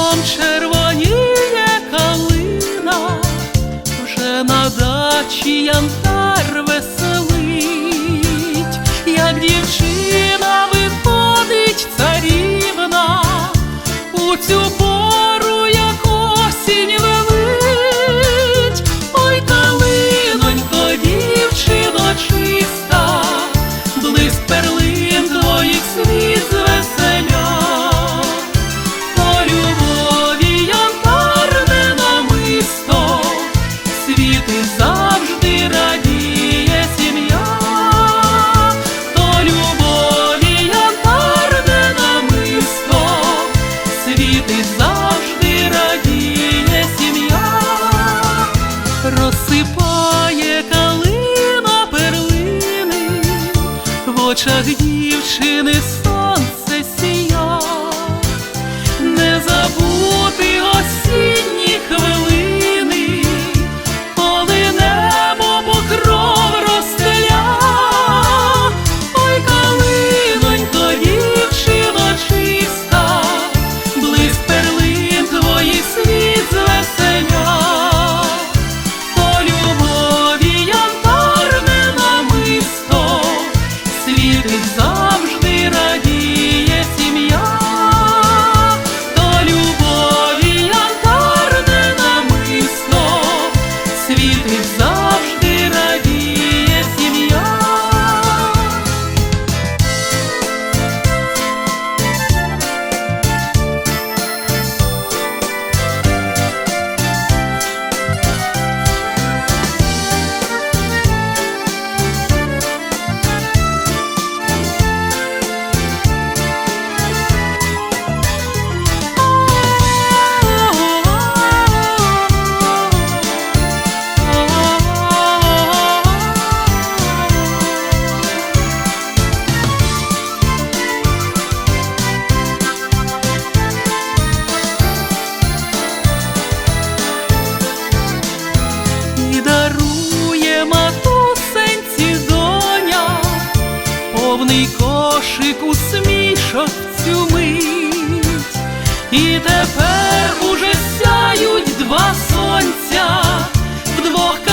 Вікном червоніє калина, вже на дачі янтар веселить, як дівчина виходить царівна у цю. очах дівчини. що в цю мить, і тепер уже сяють два сонця вдвох.